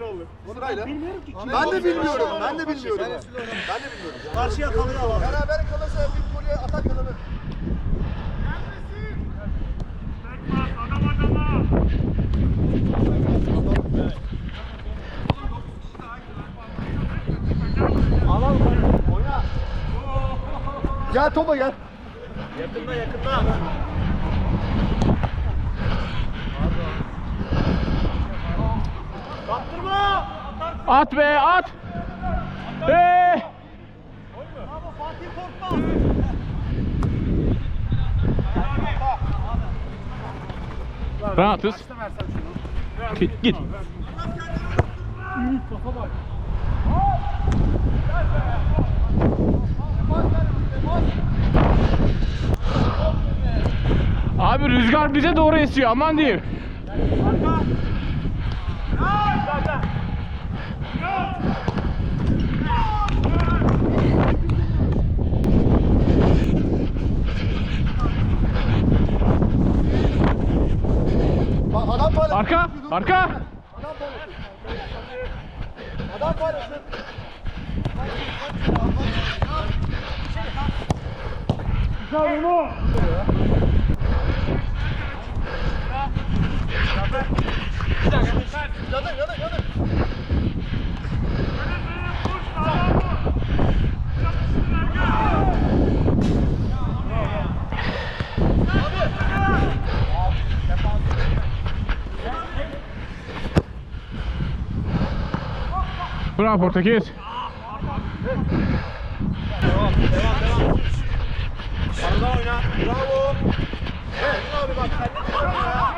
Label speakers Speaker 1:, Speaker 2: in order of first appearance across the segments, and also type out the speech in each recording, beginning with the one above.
Speaker 1: ne olur?
Speaker 2: Sırayla.
Speaker 3: Bilmiyorum ki.
Speaker 2: Ben de bilmiyorum. Ben de bilmiyorum. Ben de bilmiyorum.
Speaker 3: Karşıya kalıyor alan.
Speaker 2: Beraber kalırsa bir golü atak Oyna. Gel topa gel.
Speaker 3: yakında yakında. Kaptırma.
Speaker 1: At be at. Be.
Speaker 3: Bravo Fatih Korkmaz.
Speaker 1: Rahatız. Git git. Abi rüzgar bize doğru esiyor aman diyeyim.
Speaker 2: Bak adam paylaşsın.
Speaker 1: Arka arka.
Speaker 2: Adam paylaşsın. Adam paylaşsın. Yadır
Speaker 1: Bravo Portekiz.
Speaker 3: Arda oyna. Bravo. Evet abi bak sen de çıkamıyor ya.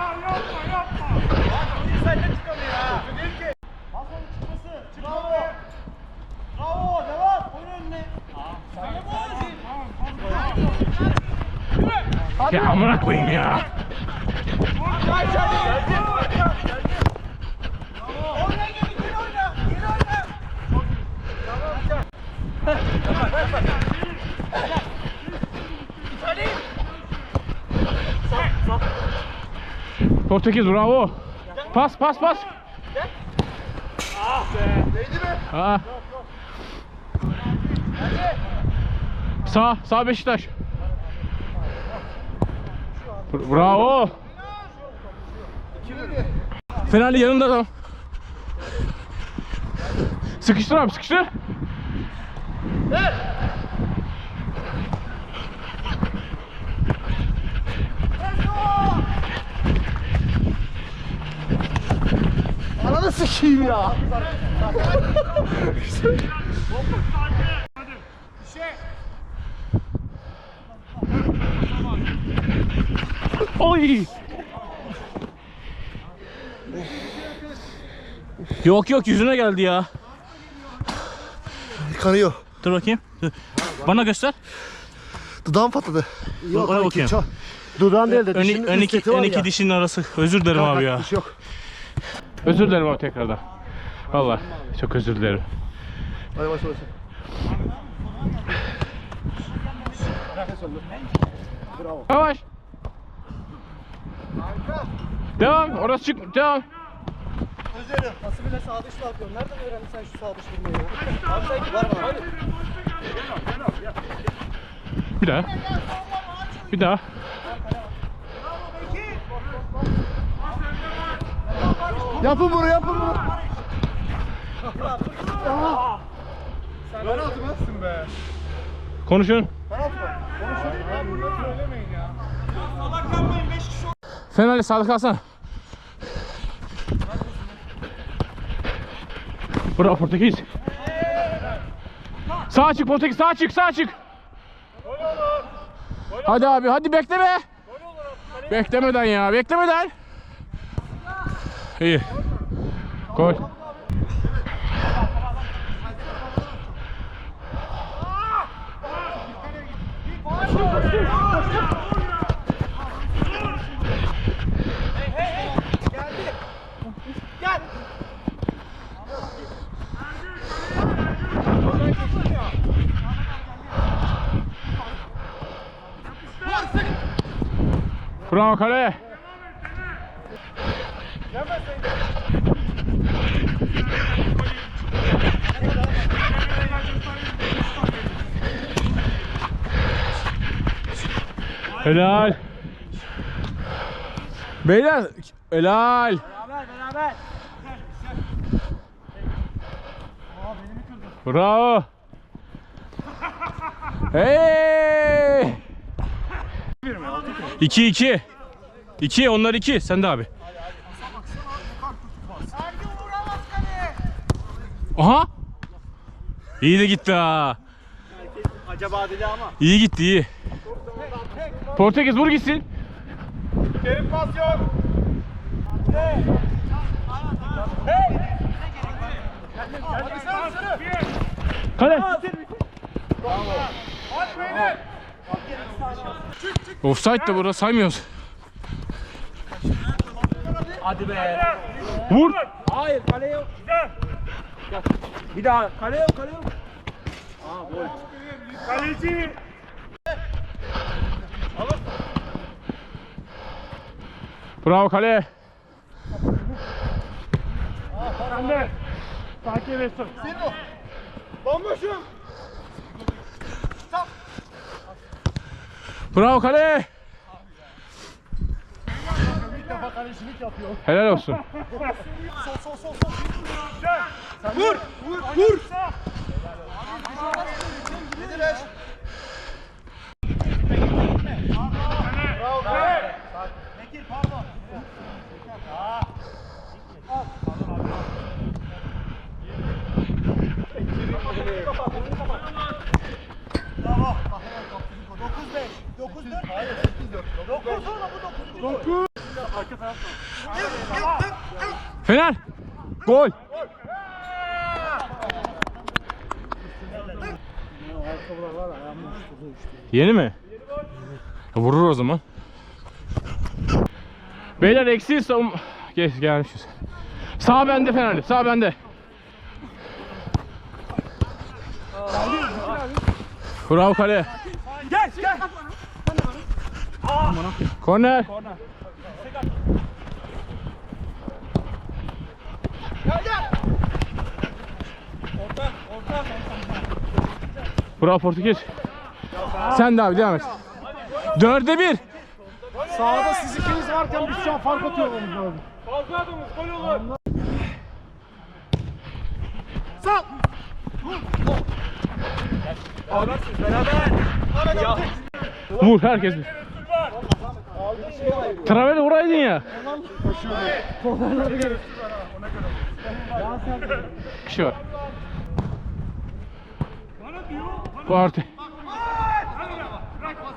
Speaker 3: Bak oyun sen de çıkamıyor ha. Değil ki. Bas onun çıkması. Bravo. Bravo devam. Oyun önüne. Sen de bu
Speaker 1: Ya amına koyayım ya.
Speaker 3: Gel gel gel. Oyna geri geri oyna. Geri oyna. İtalya. Sağ sağ.
Speaker 1: Portekiz bravo. Pas pas pas.
Speaker 2: Değdi mi?
Speaker 1: Aa. Sağ, sağ Beşiktaş. Br- Bravo. Fenerli yanında adam. Sıkıştır abi, sıkıştır.
Speaker 2: Ananı sikeyim ya.
Speaker 1: Oy. Yok yok yüzüne geldi ya.
Speaker 2: Kanıyor.
Speaker 1: Dur bakayım. Dur. Bana göster.
Speaker 2: Dudağım patladı.
Speaker 1: Yok, Ona bakayım.
Speaker 2: Dudağın değil de
Speaker 1: Ön,
Speaker 2: dişinin
Speaker 1: ön, iki, ön
Speaker 2: ya.
Speaker 1: iki dişinin arası. Özür dilerim abi ya.
Speaker 2: şey yok.
Speaker 1: Özür dilerim abi tekrardan. Vallahi çok özür dilerim.
Speaker 2: Hadi başla başla.
Speaker 1: Yavaş. Devam. Orası çık. Devam.
Speaker 3: Özerim. Nasıl bile sağ dışla atıyorsun? Nereden öğrendin sen şu sağ dış vurmayı ya? Abi sen var mı? Hadi.
Speaker 1: Bir daha. Bir daha.
Speaker 2: Yapın bunu yapın bunu. Penaltı mı? be.
Speaker 1: Konuşun.
Speaker 2: Penaltı mı?
Speaker 1: Fenerli sağlık alsana. Bravo Portekiz. Sağ çık Portekiz sağ çık sağ çık. Hadi abi hadi bekleme. Beklemeden ya beklemeden. İyi. Gol. Kur'an kale. Helal. Beyler helal.
Speaker 3: Beraber beraber. Güzel, güzel.
Speaker 1: Aa, Bravo. hey! 2 2. 2 onlar 2. Sen de abi. Aha! İyi de gitti ha.
Speaker 3: Acaba dedi ama.
Speaker 1: İyi gitti iyi. Portekiz vur gitsin.
Speaker 3: Kerim pas yok. Hey.
Speaker 1: Kale.
Speaker 3: Hadi beyler.
Speaker 1: Offside de burada saymıyoruz.
Speaker 3: Hadi be.
Speaker 1: Vur.
Speaker 3: Hayır kale yok. Bir daha kale yok kale yok.
Speaker 4: Kaleci.
Speaker 1: Bravo kale.
Speaker 4: Sen de. Takip et.
Speaker 3: Bomboşum.
Speaker 1: Bravo kale. Helal olsun.
Speaker 3: Vur. Vur. Vur. Pardon.
Speaker 1: Fener. Gol. Yeni mi? Vurur o zaman. Beyler eksi savun... Geç gelmişiz. Sağ bende Fenerli. Sağ bende. Bravo kale.
Speaker 3: Gel gel.
Speaker 1: Korner.
Speaker 3: Gel gel. Orta orta.
Speaker 1: Bravo Portekiz. Sen de abi devam et. Dörde bir.
Speaker 2: Sağda siz ikiniz varken biz şu an fark atıyor olmamız lazım.
Speaker 4: Fazla adımız gol olur.
Speaker 3: Beraber.
Speaker 1: Vur herkes bir. Travele vuraydın ya. Kişi var. Parti.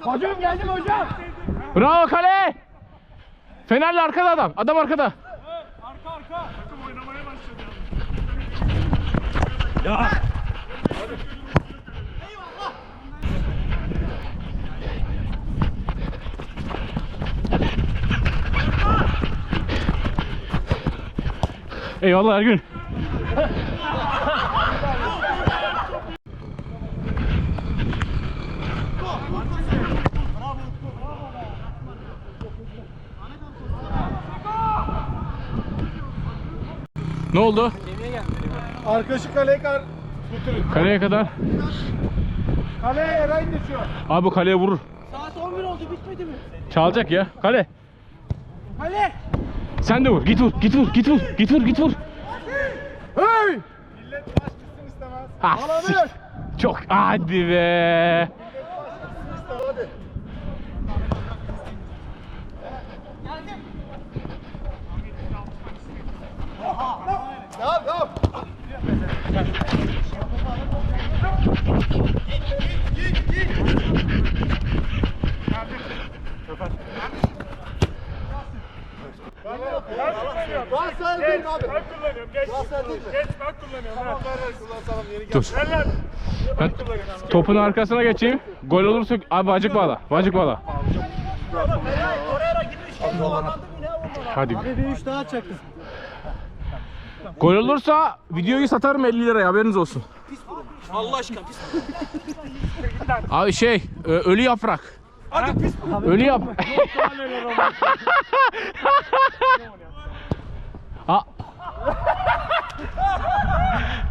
Speaker 2: Hocam geldim hocam.
Speaker 1: Bravo kale. Fenerli arkada adam. Adam arkada.
Speaker 4: Arka arka. Takım oynamaya başladı.
Speaker 1: Eyvallah Ergün. Ne oldu?
Speaker 2: Arkadaşı kaleye kar.
Speaker 1: Kaleye kadar.
Speaker 2: Kaleye Eray düşüyor.
Speaker 1: Abi bu kaleye vurur.
Speaker 3: Saat 11 oldu bitmedi mi?
Speaker 1: Çalacak ya. Kale.
Speaker 3: Kale.
Speaker 1: Sen de vur. Git vur. Git vur. Git vur. Git vur. Git vur.
Speaker 2: Hey!
Speaker 1: Ah, sik- Çok hadi be.
Speaker 2: Devam devam. Lan sen değil mi abi?
Speaker 4: Ben kullanıyorum. Geç.
Speaker 2: Lan sen değil mi?
Speaker 4: Geç ben kullanıyorum. ha.
Speaker 2: Kullansalım yeni
Speaker 1: Dur.
Speaker 4: Ver lan.
Speaker 1: Ben topun arkasına geçeyim. Gol olursa abi bacık bağla. Bacık bağla. Hadi.
Speaker 2: Bir üç daha çaktım.
Speaker 1: Gol olursa videoyu satarım 50 liraya haberiniz olsun.
Speaker 3: Allah aşkına pis.
Speaker 1: Abi şey ö- ölü yaprak.
Speaker 3: Hadi pis bu.
Speaker 1: Ölü yap. ha.